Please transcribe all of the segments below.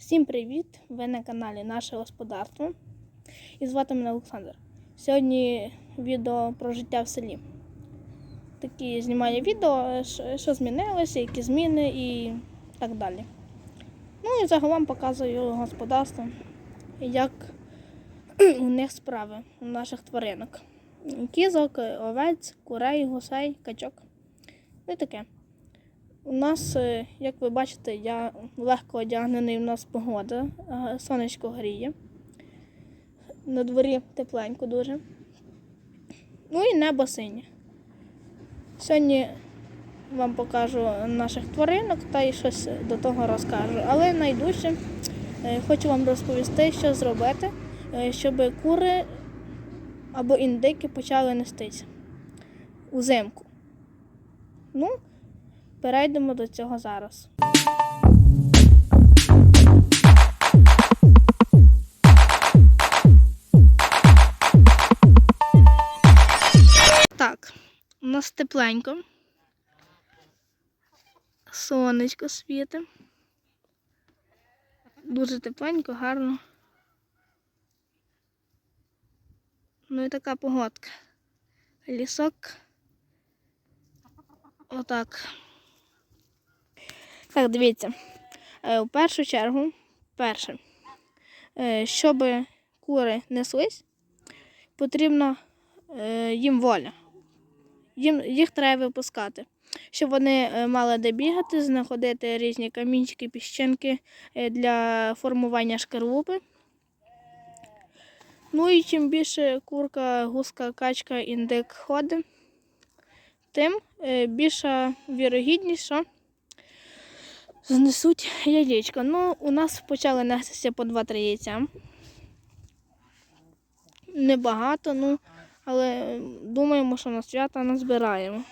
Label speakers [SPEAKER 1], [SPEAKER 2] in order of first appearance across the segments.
[SPEAKER 1] Всім привіт! Ви на каналі Наше Господарство. І звати мене Олександр. Сьогодні відео про життя в селі. Такі знімаю відео, що- змінилося, які зміни і так далі. Ну і загалом показую господарство, як у них справи, у наших тваринок. Кізок, овець, курей, гусей, качок. Ну і таке. У нас, е, як ви бачите, я легко одягнений, у нас погода, е, сонечко гріє. На дворі тепленько дуже. Ну і небо синє. Сьогодні вам покажу наших тваринок та й щось до того розкажу. Але найдужче е, хочу вам розповісти, що зробити, щоб кури або індики почали нестися узимку. Ну, Перейдемо до цього зараз. Так, у нас тепленько. Сонечко світить. Дуже тепленько, гарно. Ну і така погодка. Лісок. Отак. Так, дивіться. Е, В першу чергу, перше, е, щоб кури неслись, потрібна е, їм воля. Їм, їх треба випускати, щоб вони мали де бігати, знаходити різні камінчики, піщинки для формування шкарлупи. Ну і чим більше курка, гуска, качка, індик ходить, тим більша вірогідність, що знесуть яєчко. Ну, у нас почали нестися по 2-3 яйця. Небагато, ну, але думаємо, що на свята назбираємо.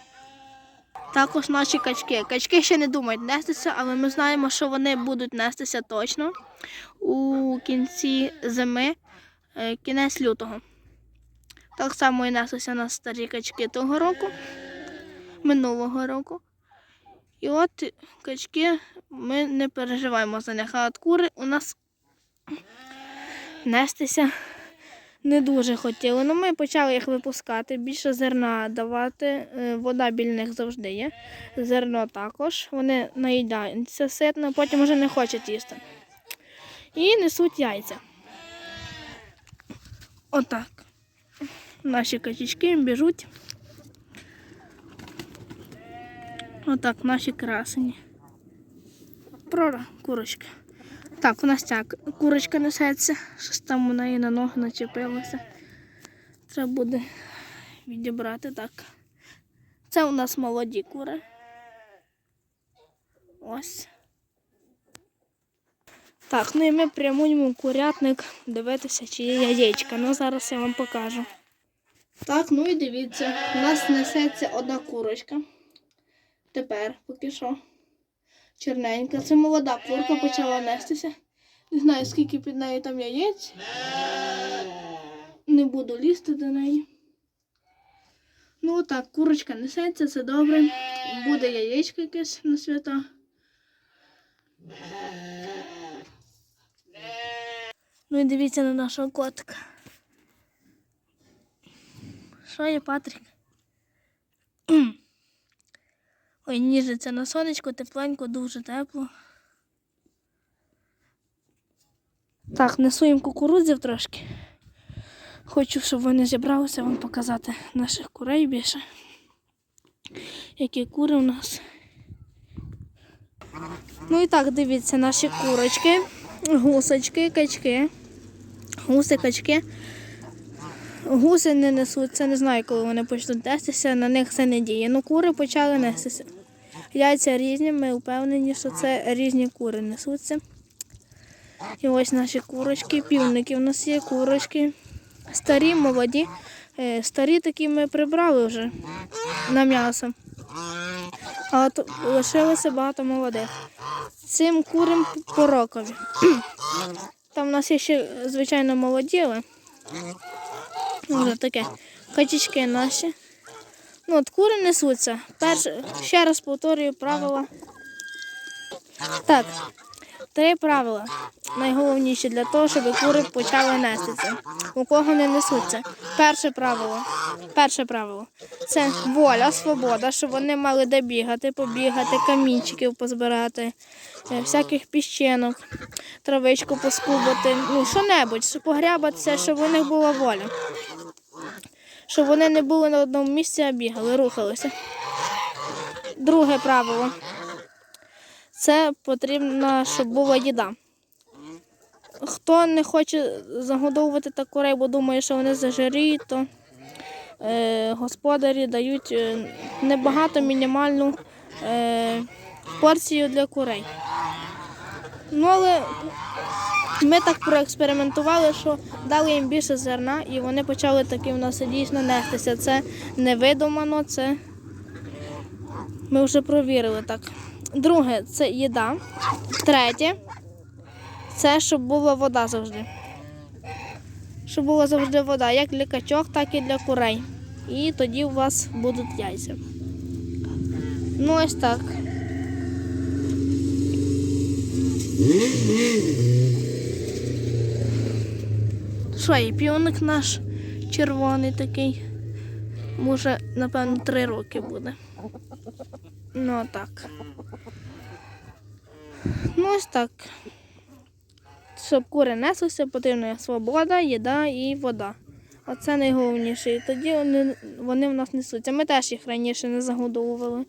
[SPEAKER 1] Також наші качки. Качки ще не думають нестися, але ми знаємо, що вони будуть нестися точно у кінці зими, е, кінець лютого. Так само і неслися на старі качки того року, минулого року. І от качки ми не переживаємо за них. А от кури у нас нестися не дуже хотіли. Ну, ми почали їх випускати, більше зерна давати. Е, Вода біля них завжди є. Зерно також. Вони наїдаються ситно, потім вже не хочуть їсти. І несуть яйця. Отак. Наші качечки біжуть. Отак, наші красені. Прора, курочка. Так, у нас ця курочка несеться. Щось там у неї на ноги начепилося. Треба буде відібрати так. Це у нас молоді кури. Ось. Так, ну і ми прямуємо курятник дивитися, чи є яєчка. Ну, зараз я вам покажу. Так, ну і дивіться, у нас несеться одна курочка. Тепер поки що. Чорненька. Це молода курка почала нестися. Не знаю, скільки під нею там яєць. Не буду лізти до неї. Ну отак, курочка несеться, це добре. Буде яєчко якесь на свята. Ну і дивіться на нашого котика. Що є, Патрік? Ой, ніжиться на сонечку, тепленько, дуже тепло. Так, несу їм кукурудзів трошки. Хочу, щоб вони зібралися вам показати наших курей більше. Які кури у нас. Ну і так, дивіться, наші курочки, гусочки, качки. Гуси, качки. Гуси не несуться, не знаю, коли вони почнуть нестися, на них це не діє. Ну, кури почали нестися. Яйця різні, ми впевнені, що це різні кури несуться. І ось наші курочки, півники в нас є, курочки. Старі, молоді. Е, Старі такі ми прибрали вже на м'ясо. А от лишилося багато молодих. Цим курам по рокові. Там в нас є ще, звичайно, молоді, але вже таке. Качечки наші. Ну, от кури несуться. Перше, ще раз повторюю правила. Так, Три правила найголовніші для того, щоб кури почали нестися. У кого не несуться. Перше правило. Перше правило це воля, свобода, щоб вони мали де бігати, побігати, камінчиків позбирати, е, всяких піщинок, травичку поскубати, ну що-небудь, щоб погрябатися, щоб у них була воля. Щоб вони не були на одному місці, а бігали, рухалися. Друге правило. Це потрібно, щоб була їда. Хто не хоче загодовувати так курей, бо думає, що вони зажиріють, то е, господарі дають е, небагато мінімальну е, порцію для курей. Ну, але ми так проекспериментували, що дали їм більше зерна, і вони почали таки в нас дійсно нестися. Це не видумано, це ми вже провірили так. Друге це їда. Третє це щоб була вода завжди. Щоб була завжди вода, як для качок, так і для курей. І тоді у вас будуть яйця. Ну ось так. Що, і півник наш червоний такий. Може, напевно, три роки буде. Ну так. Ну ось так. Щоб кури неслися, потрібна свобода, їда і вода. Оце найголовніше. І тоді вони, вони в нас несуться. Ми теж їх раніше не загодовували,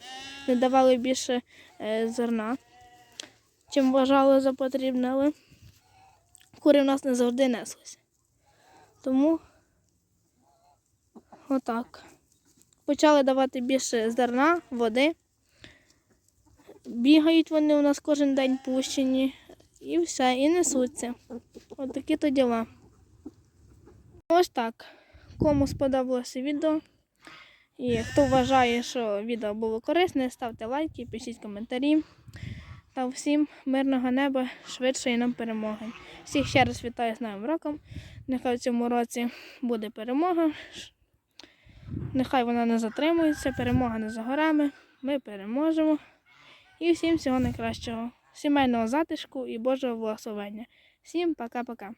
[SPEAKER 1] не давали більше е, зерна, чим вважали за потрібне, але кури в нас не завжди неслися. Тому отак. Почали давати більше зерна, води. Бігають вони у нас кожен день пущені. І все, і несуться. От такі то діла. Ось так. Кому сподобалося відео. І хто вважає, що відео було корисне, ставте лайки, пишіть коментарі. Та всім мирного неба, швидшої нам перемоги. Всіх ще раз вітаю з Новим роком. Нехай в цьому році буде перемога. Нехай вона не затримується, перемога не за горами. Ми переможемо. І всім всього найкращого, сімейного затишку і Божого благословення. Всім пока-пока.